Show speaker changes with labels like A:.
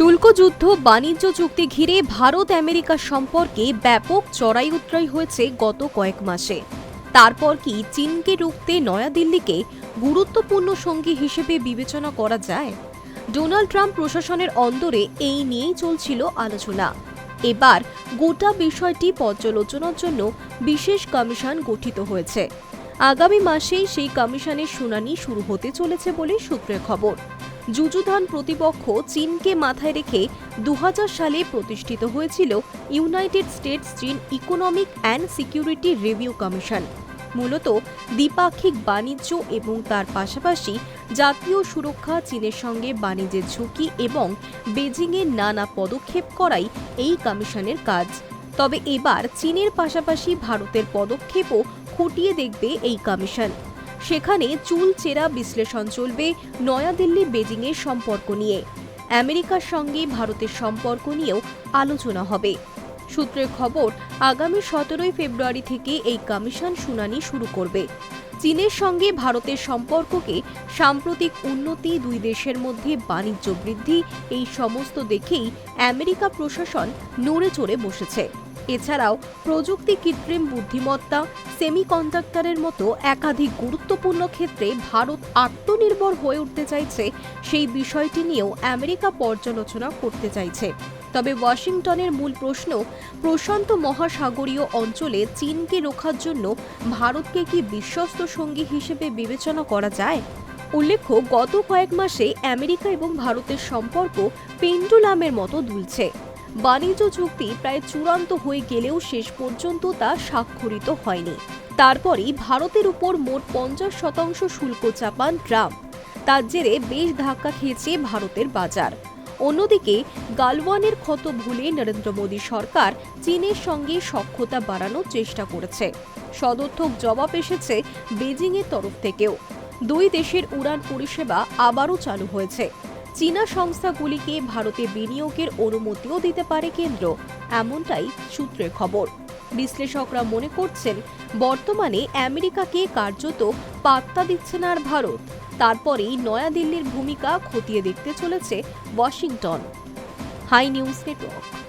A: শুল্ক যুদ্ধ, বাণিজ্য চুক্তি ঘিরে ভারত আমেরিকা সম্পর্কে ব্যাপক চড়াই উতরাই হয়েছে গত কয়েক মাসে। তারপর কি চীনকে রুখতে নয়াদিল্লিকে গুরুত্বপূর্ণ সঙ্গী হিসেবে বিবেচনা করা যায়? ডোনাল্ড ট্রাম্প প্রশাসনের অন্দরে এই নিয়েই চলছিল আলোচনা। এবার গোটা বিষয়টি পর্যালোচনার জন্য বিশেষ কমিশন গঠিত হয়েছে। আগামী মাসেই সেই কমিশনের শুনানি শুরু হতে চলেছে বলে সূত্রের খবর। যুযুধান প্রতিপক্ষ চীনকে মাথায় রেখে দু হাজার সালে প্রতিষ্ঠিত হয়েছিল ইউনাইটেড স্টেটস চীন economic and security review commission. মূলত দ্বিপাক্ষিক বাণিজ্য এবং তার পাশাপাশি জাতীয় সুরক্ষা, চীনের সঙ্গে বাণিজ্যের ঝুঁকি এবং বেজিংয়ের নানা পদক্ষেপ করাই এই কমিশনের কাজ। তবে এবার চীনের পাশাপাশি ভারতের পদক্ষেপও খুঁটিয়ে দেখবে এই কমিশন। সেখানে চুল চেরা বিশ্লেষণ চলবে নয়াদিল্লি বেজিংয়ের সম্পর্ক নিয়ে। আমেরিকার সঙ্গে ভারতের সম্পর্ক নিয়েও আলোচনা হবে। সূত্রের খবর, আগামী সতেরোই ফেব্রুয়ারি থেকে এই কমিশন শুনানি শুরু করবে। চীনের সঙ্গে ভারতের সম্পর্ককে সাম্প্রতিক উন্নতি দুই দেশের মধ্যে বাণিজ্য বৃদ্ধি, এই সমস্ত দেখেই আমেরিকা প্রশাসন নড়ে চড়ে বসেছে। এছাড়াও প্রযুক্তি কৃত্রিম বুদ্ধিমত্তা সেমিকন্ডাক্টরের মতো একাধিক গুরুত্বপূর্ণ ক্ষেত্রে ভারত আত্মনির্ভর হয়ে উঠতে চাইছে, সেই বিষয়টি নিয়েও আমেরিকা পর্যালোচনা করতে চাইছে। তবে ওয়াশিংটনের মূল প্রশ্ন, প্রশান্ত মহাসাগরীয় অঞ্চলে চীনকে রোখার জন্য ভারতকে কি বিশ্বস্ত সঙ্গী হিসেবে বিবেচনা করা যায়? উল্লেখ্য, গত কয়েক মাসে আমেরিকা এবং ভারতের সম্পর্ক পেন্ডুলামের মতো দুলছে। বাণিজ্য চুক্তি প্রায় চূড়ান্ত হয়ে গেলেও শেষ পর্যন্ত তা স্বাক্ষরিত হয়নি। তারপরই ভারতের উপর মোট পঞ্চাশ শতাংশ শুল্ক চাপান ট্রাম্প। তার জেরে বেশ ধাক্কা খেয়েছে ভারতের বাজার। অন্যদিকে, গালওয়ানের ক্ষত ভুলে নরেন্দ্র মোদী সরকার চীনের সঙ্গে সখ্যতা বাড়ানোর চেষ্টা করেছে। সদর্থক জবাব এসেছে বেজিংয়ের তরফ থেকেও। দুই দেশের উড়ান পরিষেবা আবারও চালু হয়েছে। চীনা সংস্থাগুলিকে ভারতে বিনিয়োগের অনুমতিও দিতে পারে কেন্দ্র, এমনটাই সূত্রের খবর। বিশ্লেষকরা মনে করছেন, বর্তমানে আমেরিকাকে কার্যত পাত্তা দিচ্ছে না আর ভারত। তারপরেই নয়াদিল্লির ভূমিকা খতিয়ে দেখতে চলেছে ওয়াশিংটন। High news network.